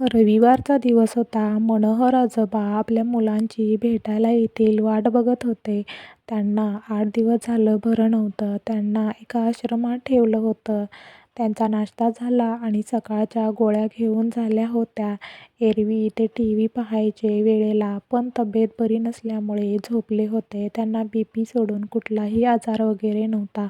रविवारचा दिवस होता. मनोहर आजोबा आपल्या मुलांची भेटायला येतील वाट बघत होते. त्यांना आठ दिवस झालं बरं नव्हतं. त्यांना एका आश्रमात ठेवलं होतं. त्यांचा नाश्ता झाला आणि सकाळच्या गोळ्या घेऊन झाल्या होत्या. एरवी ते टीव्ही पाहायचे वेळेला, पण तब्येत बरी नसल्यामुळे झोपले होते. त्यांना बीपी सोडून कुठलाही आजार वगैरे नव्हता.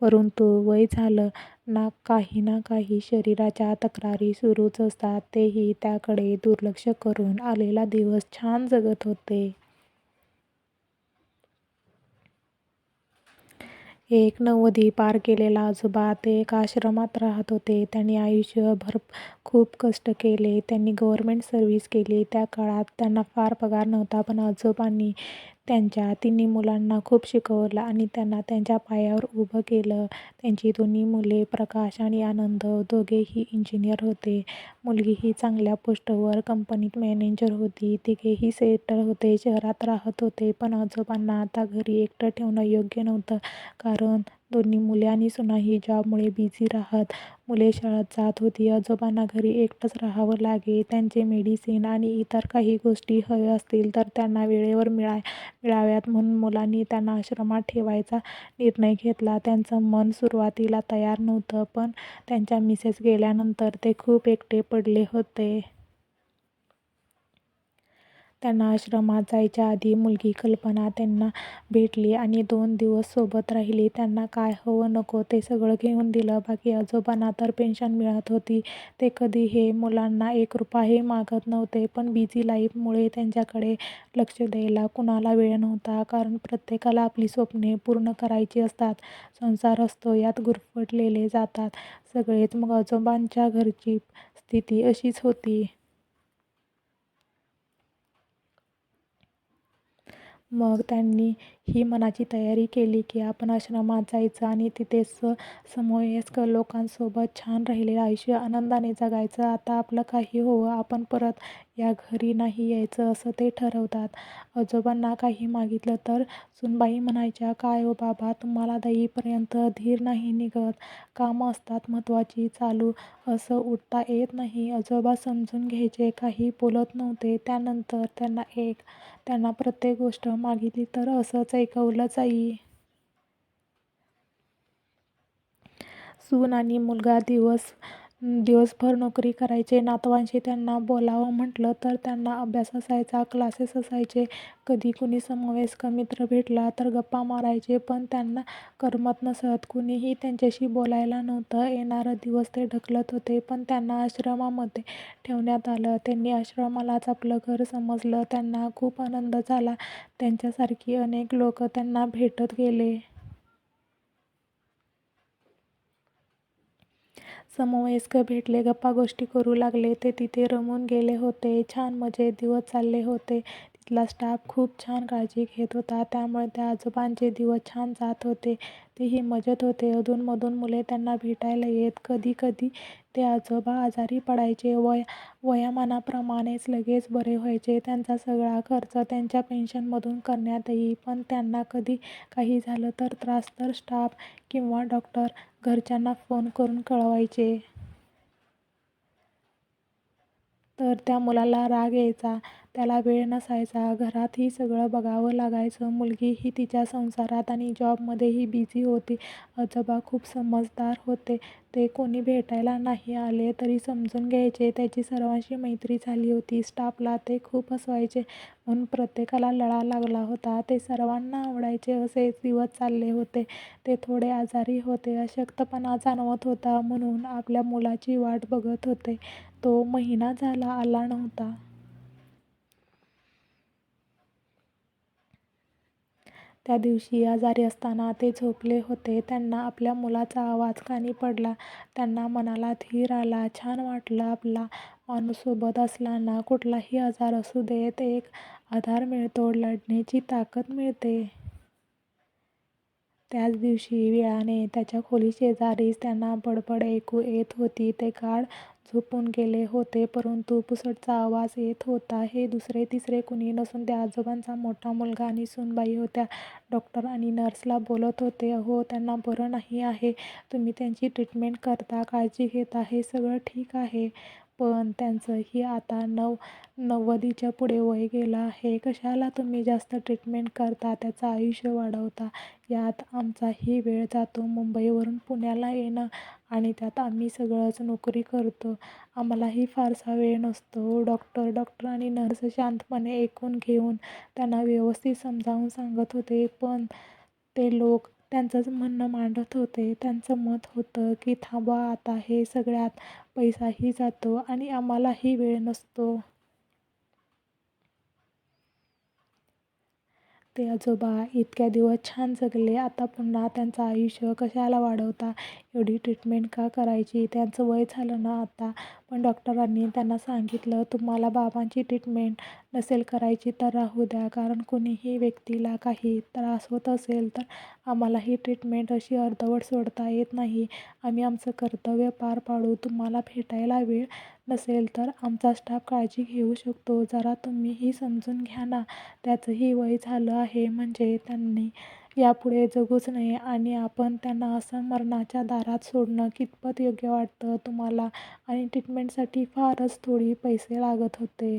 परंतु वय झालं ना काही ना काही शरीराच्या तक्रारी सुरूच असतात. तेही त्याकडे दुर्लक्ष करून आलेला दिवस छान जगत होते. एक नव्वदी पार केलेला आजोबा ते एका आश्रमात राहत होते. त्यांनी आयुष्यभर खूप कष्ट केले. त्यांनी गव्हर्नमेंट सर्व्हिस केली. त्या काळात त्यांना फार पगार नव्हता. पण आजोबांनी त्यांच्या तिन्ही मुलांना खूप शिकवलं आणि त्यांना त्यांच्या पायावर उभं केलं. त्यांची दोन्ही मुले प्रकाश आणि आनंद दोघेही इंजिनियर होते. मुलगीही चांगल्या पोस्टवर कंपनीत मॅनेजर होती. तिघेही सेटल होते. शहरात राहत होते. पण आजोबांना आता घरी एकटं ठेवणं योग्य नव्हतं. कारण दोन्ही मुले आणि सुनाही जॉबमुळे बिझी राहत. मुले शाळेत जात होती. आजोबांना घरी एकटंच राहावं लागे. त्यांचे मेडिसिन आणि इतर काही गोष्टी हव्या असतील तर त्यांना वेळेवर मिळाव्यात म्हणून मुलांनी त्यांना आश्रमात ठेवायचा निर्णय घेतला. त्यांचं मन सुरुवातीला तयार नव्हतं. पण त्यांच्या मिसेस गेल्यानंतर ते खूप एकटे पडले होते. त्यांना आश्रमात जायच्या आधी मुलगी कल्पना त्यांना भेटली आणि दोन दिवस सोबत राहिली. त्यांना काय हवं नको ते सगळं घेऊन दिलं. बाकी आजोबांना तर पेन्शन मिळत होती. ते कधीही मुलांना एक रुपयाही मागत नव्हते. पण बिझी लाईफमुळे त्यांच्याकडे लक्ष द्यायला कुणाला वेळ नव्हता. कारण प्रत्येकाला आपली स्वप्ने पूर्ण करायची असतात. संसार असतो यात गुरफटले जातात सगळेच. मग आजोबांच्या घरची स्थिती अशीच होती. मग त्यांनी ही मनाची तयारी केली की आपण आश्रमात जायचं आणि तिथे समवयस्क लोकांसोबत छान राहिलेलं आयुष्य आनंदाने जगायचं. आता आपलं काही होवं आपण परत या घरी नाही यायचं असं ते ठरवतात. आजोबांना काही मागितलं तर सुनबाई म्हणायच्या काय ओ बाबा तुम्हाला दहीपर्यंत धीर नाही निघत. कामं असतात महत्त्वाची चालू असं उठता येत नाही. आजोबा समजून घ्यायचे. काही बोलत नव्हते. त्यानंतर त्यांना एक त्यांना प्रत्येक गोष्ट मागितली तर असंच ऐकवलं जाई. सून आणि मुलगा दिवस दिवसभर नोकरी करायचे. नातवांशी त्यांना बोलावं म्हटलं तर त्यांना अभ्यास असायचा. क्लासेस असायचे. कधी कुणी समवयस्क मित्र भेटला तर गप्पा मारायचे. पण त्यांना करमत नसत. कुणीही त्यांच्याशी बोलायला नव्हतं. येणारं दिवस ते ढकलत होते. पण त्यांना आश्रमामध्ये ठेवण्यात आलं. त्यांनी आश्रमालाच आपलं घर समजलं. त्यांना खूप आनंद झाला. त्यांच्यासारखी अनेक लोक त्यांना भेटत गेले. समवयस्क भेटले. गप्पा गोष्टी करू लागले. ते तिथे रमून गेले होते. छान मजेत दिवस चालले होते. तिथला स्टाफ खूप छान काळजी घेत होता. त्यामुळे त्या आजोबांचे दिवस छान जात होते. तेही मजेत होते. अधूनमधून मुले त्यांना भेटायला येत. कधी कधी ते आजोबा आजारी पडायचे. वय वयामानाप्रमाणेच लगेच बरे व्हायचे. त्यांचा सगळा खर्च त्यांच्या पेन्शनमधून करण्यात येई. पण त्यांना कधी काही झालं तर त्रास तर स्टाफ किंवा डॉक्टर घरच्यांना फोन करून कळवायचे. तर त्या मुलाला राग यायचा. त्याला वेळ नसायचा. घरातही सगळं बघावं लागायचं. मुलगीही तिच्या संसारात आणि जॉबमध्येही बिझी होती. आजोबा खूप समजदार होते. ते कोणी भेटायला नाही आले तरी समजून घ्यायचे. त्याची सर्वांशी मैत्री झाली होती. स्टाफला ते खूप हसवायचे. म्हणून प्रत्येकाला लळा लागला होता. ते सर्वांना आवडायचे. असे दिवस चालले होते. ते थोडे आजारी होते. अशक्तपणा जाणवत होता. म्हणून आपल्या मुलाची वाट बघत होते. तो महिना झाला आला नव्हता. त्या दिवशी आजारी असताना ते झोपले होते. त्यांना आपल्या मुलाचा आवाज कानी पडला. त्यांना मनाला धीर आला. छान वाटलं. आपला माणूस सोबत कुठलाही आजार असू देत एक आधार मिळतो. लढण्याची ताकद मिळते. त्याच दिवशी वेळाने त्याच्या खोली शेजारीच त्यांना बडबड ऐकू येत होती. ते गाढ झोपून गेले होते परंतु पुसटचा आवाज येत होता. हे दुसरे तिसरे कुणी नसून त्या आजोबांचा मोठा मुलगा आणि सूनबाई होत्या. डॉक्टर आणि नर्सला बोलत होते. अहो त्यांना बरं नाही आहे. तुम्ही त्यांची ट्रीटमेंट करता, काळजी घेता हे सगळं ठीक आहे. पण त्यांचंही आता नव्वदीच्या पुढे वय गेलं आहे. कशाला तुम्ही जास्त ट्रीटमेंट करता, त्याचं आयुष्य वाढवता. यात आमचाही वेळ जातो. मुंबईवरून पुण्याला येणं आणि त्यात आम्ही सगळंच नोकरी करतो. आम्हालाही फारसा वेळ नसतो. डॉक्टर डॉक्टर आणि नर्स शांतपणे ऐकून घेऊन त्यांना व्यवस्थित समजावून सांगत होते. पण ते लोक त्यांचंच म्हणणं मांडत होते. त्यांचं मत होतं की थांबा आता, हे सगळ्यात पैसाही जातो आणि आम्हालाही वेळ नसतो. ते आजोबा इतक्या दिवस छान जगले. आता पुन्हा त्यांचं आयुष्य कशाला वाढवता? एवढी ट्रीटमेंट का करायची? त्यांचं वय झालं ना आता. पण डॉक्टरांनी त्यांना सांगितलं, तुम्हाला बाबांची ट्रीटमेंट नसेल करायची तर राहू द्या. कारण कुणीही व्यक्तीला काही त्रास होत असेल तर आम्हाला ही ट्रीटमेंट अशी अर्धवट सोडता येत नाही. आम्ही आमचं कर्तव्य पार पाडू. तुम्हाला भेटायला वेळ नसेल तर आमचा स्टाफ काळजी घेऊ शकतो. जरा तुम्हीही समजून घ्या ना. त्याचंही वय झालं आहे. म्हणजे त्यांनी यापुढे जगूच नये आणि आपण त्यांना असं मरणाच्या दारात सोडणं कितपत योग्य वाटतं तुम्हाला? आणि ट्रीटमेंटसाठी फारच थोडी पैसे लागत होते.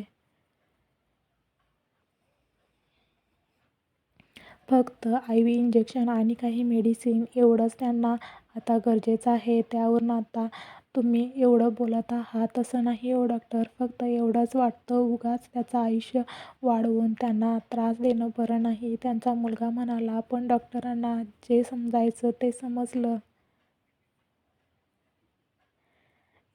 फक्त आय व्ही इंजेक्शन आणि काही मेडिसिन एवढंच त्यांना आता गरजेचं आहे. त्यावरून आता तुम्ही एवढं बोलत आहात. तसं नाही हो डॉक्टर. फक्त एवढंच वाटतं उगाच त्याचं आयुष्य वाढवून त्यांना त्रास देणं बरं नाही. त्यांचा मुलगा म्हणाला. पण डॉक्टरांना जे समजायचं ते समजलं.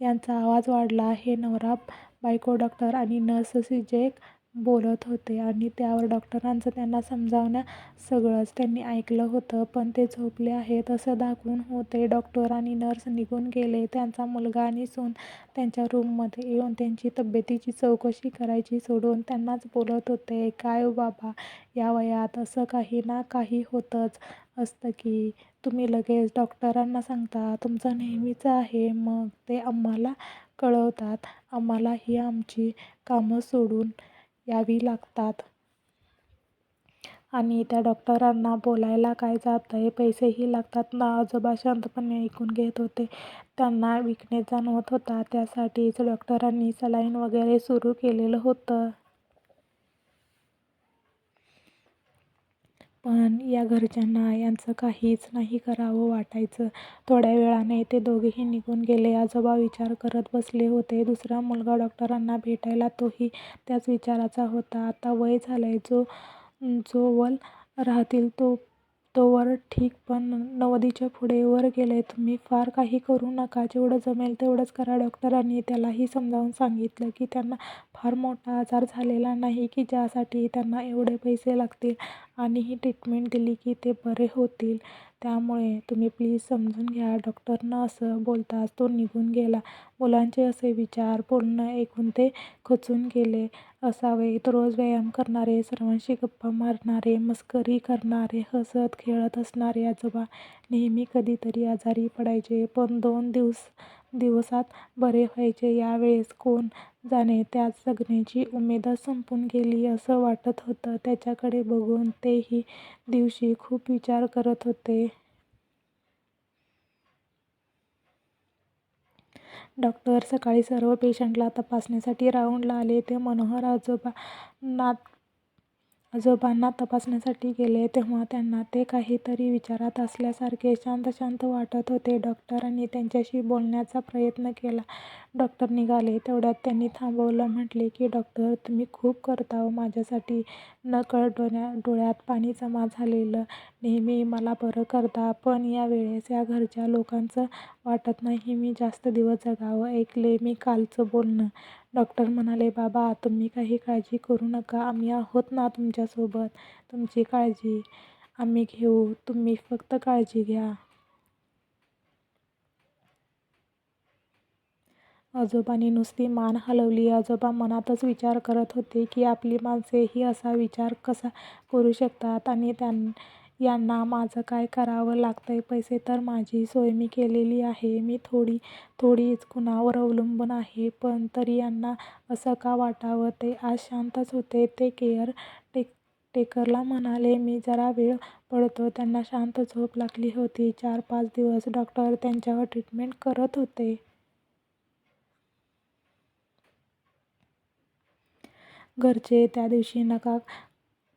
यांचा आवाज वाढला. हे नवरा बायको डॉक्टर आणि नर्स सिजेक बोलत होते आणि त्यावर डॉक्टरांचं त्यांना समजावण्या सगळंच त्यांनी ऐकलं होतं. पण ते झोपले आहेत असं दाखवून होते. डॉक्टर आणि नर्स निघून गेले. त्यांचा मुलगा आणि सून त्यांच्या रूममध्ये येऊन त्यांची तब्येतीची चौकशी करायची सोडून त्यांनाच बोलत होते. काय हो बाबा, या वयात असं काही ना काही होतंच असतं की. तुम्ही लगेच डॉक्टरांना सांगता. तुमचं नेहमीचं आहे. मग ते आम्हाला कळवतात. आम्हालाही आमची कामं सोडून यावी लागतात. आणि त्या डॉक्टरांना बोलायला काय जातं आहे पैसेही लागतात ना. आजोबा शांतपणे ऐकून घेत होते. त्यांना विकणे जाणवत होता. त्यासाठीच डॉक्टरांनी सलाईन वगैरे सुरू केलेलं होतं. पण या घरच्यांना यांचं काहीच नाही करावं वाटायचं. थोड्या वेळाने ते दोघेही निघून गेले. आजोबा विचार करत बसले होते. दुसरा मुलगा डॉक्टरांना भेटायला तोही त्याच विचाराचा होता. आता वय झालंय. वल राहतील तो तोवर ठीक पण नव्वदीच्या पुढे वर गेलंय. तुम्ही फार काही करू नका. जेवढं जमेल तेवढंच करा. डॉक्टरांनी त्यालाही समजावून सांगितलं की त्यांना फार मोठा आजार झालेला नाही की ज्यासाठी त्यांना एवढे पैसे लागतील आणि ही ट्रीटमेंट दिली की ते बरे होतील. त्यामुळे तुम्ही प्लीज समजून घ्या. डॉक्टरनं असं बोलताच तो निघून गेला. मुलांचे असे विचार, बोलणं ऐकून ते खचून गेले असावेत. रोज व्यायाम करणारे, सर्वांशी गप्पा मारणारे, मस्करी करणारे, हसत खेळत असणारे आजोबा नेहमी कधीतरी आजारी पडायचे. पण दोन दिवस दिवसात बरे व्हायचे. यावेळेस कोण जाणे त्यात जगण्याची उमेदच संपून गेली असं वाटत होतं त्याच्याकडे बघून. तेही दिवशी खूप विचार करत होते. डॉक्टर सकाळी सर्व पेशंटला तपासण्यासाठी राऊंडला आले. ते मनोहर आजोबा नात आजोबांना तपासण्यासाठी गेले तेव्हा त्यांना ते काहीतरी विचारात असल्यासारखे शांत शांत वाटत होते. डॉक्टरांनी त्यांच्याशी बोलण्याचा प्रयत्न केला. डॉक्टर निघाले तेवढ्यात त्यांनी थांबवलं. म्हटले की डॉक्टर, तुम्ही खूप करता ओ माझ्यासाठी. नकळत डोळ्यात पाणी जमा झालेलं. नेहमी मला बरं करता. पण या वेळेस या घरच्या लोकांचं वाटत नाही मी जास्त दिवस जगावं. ऐकले मी कालचं बोलणं. डॉक्टर म्हणाले, बाबा तुम्ही काही काळजी करू नका. आम्ही आहोत ना तुमच्यासोबत. तुमची काळजी आम्ही घेऊ. तुम्ही फक्त काळजी घ्या. आजोबांनी नुसती मान हलवली. आजोबा मनातच विचार करत होते की आपली माणसेही असा विचार कसा करू शकतात आणि त्यां यांना माझं काय करावं लागतंय? पैसे तर माझी सोय मी केलेली आहे. मी थोडी थोडीच कुणावर अवलंबून आहे. पण तरी यांना असं का वाटावं? ते आज शांतच होते. ते केअर टेक टेकरला म्हणाले मी जरा वेळ पडतो. त्यांना शांत झोप लागली होती. चार पाच दिवस डॉक्टर त्यांच्यावर ट्रीटमेंट करत होते. घरचे त्या दिवशी नका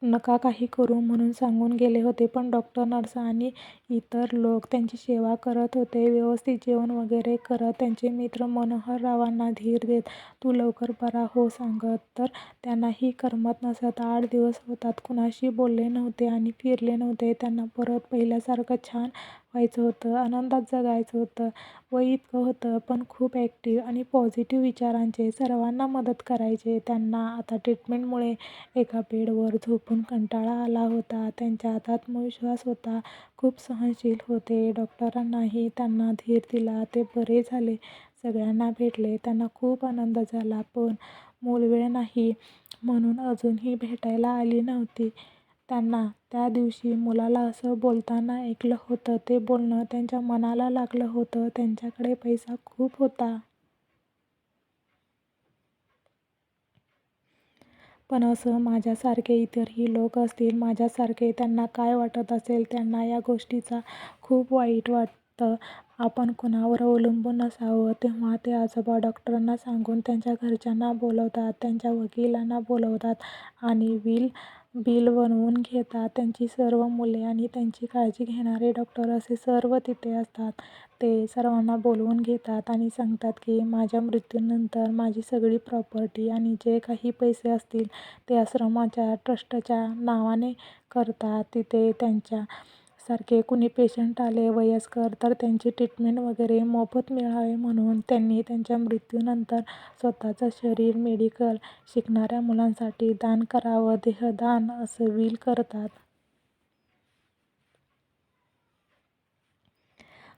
नका काही करू म्हणून सांगून गेले होते. पण डॉक्टर नर्स आणि इतर लोक त्यांची सेवा करत होते. व्यवस्थित जेवण वगैरे करत त्यांचे मित्र मनोहररावांना धीर देत तू लवकर बरा हो सांगत. तर त्यांनाही करमत नसत. आठ दिवस होतात. कुणाशी बोलले नव्हते आणि फिरले नव्हते. त्यांना परत पहिल्यासारखं छान व्हायचं होतं आनंदात जगायचं होतं. वय इतकं होतं पण खूप ॲक्टिव्ह आणि पॉझिटिव्ह विचारांचे सर्वांना मदत करायचे. त्यांना आता ट्रीटमेंटमुळे एका बेडवर झोपून कंटाळा आला होता. त्यांच्यात आत्मविश्वास होता. खूप सहनशील होते. डॉक्टरांनाही त्यांना धीर दिला. ते बरे झाले. सगळ्यांना भेटले. त्यांना खूप आनंद झाला. पण मूलवेळ नाही म्हणून अजूनही भेटायला आली नव्हती. त्यांना. त्या दिवशी मुलाला असं बोलताना ऐकलं होतं. ते बोलणं त्यांच्या मनाला लागलं होतं. त्यांच्याकडे पैसा खूप होता. पण असं माझ्यासारखे इतरही लोक असतील माझ्यासारखे त्यांना काय वाटत असेल त्यांना या गोष्टीचा खूप वाईट वाटतं. आपण कुणावर अवलंबून असावं तेव्हा ते आजोबा डॉक्टरांना सांगून त्यांच्या घरच्यांना बोलवतात त्यांच्या वकिलांना बोलवतात आणि विल बिल बनवून घेतात. त्यांची सर्व मुले आणि त्यांची काळजी घेणारे डॉक्टर असे सर्व तिथे असतात. ते सर्वांना बोलवून घेतात आणि सांगतात की माझ्या मृत्यूनंतर माझी सगळी प्रॉपर्टी आणि जे काही पैसे असतील ते आश्रमाच्या ट्रस्टच्या नावाने करतात. तिथे त्यांच्या सारखे कुणी पेशंट आले वयस्कर तर त्यांची ट्रीटमेंट वगैरे मोफत मिळावे म्हणून त्यांनी त्यांच्या मृत्यूनंतर स्वतःचं शरीर मेडिकल शिकणाऱ्या मुलांसाठी दान करावं देहदान असं विल करतात.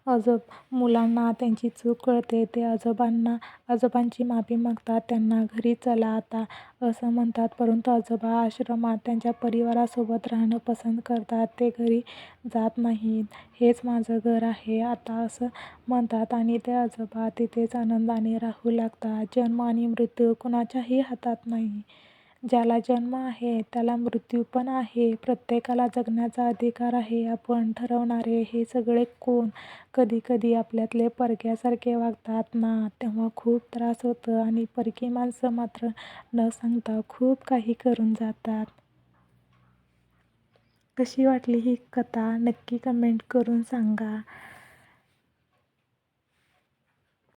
आजोब मुलांना त्यांची चूक कळते. ते आजोबांना आजोबांची माफी मागतात. त्यांना घरी चला आता असं म्हणतात. परंतु आजोबा आश्रमात त्यांच्या परिवारासोबत राहणं पसंत करतात. ते घरी जात नाहीत. हेच माझं घर आहे आता असं म्हणतात. आणि ते आजोबा तिथेच आनंदाने राहू लागतात. जन्म आणि मृत्यू कुणाच्याही हातात नाही. ज्याला जन्म आहे त्याला मृत्यू पण आहे. प्रत्येकाला जगण्याचा अधिकार आहे. आपण ठरवणारे हे सगळे कोण कधी कधी आपल्यातले परक्यासारखे वागतात ना? तेव्हा खूप त्रास होतं आणि परकी माणसं मात्र न सांगता खूप काही करून जातात. कशी वाटली ही कथा? नक्की कमेंट करून सांगा.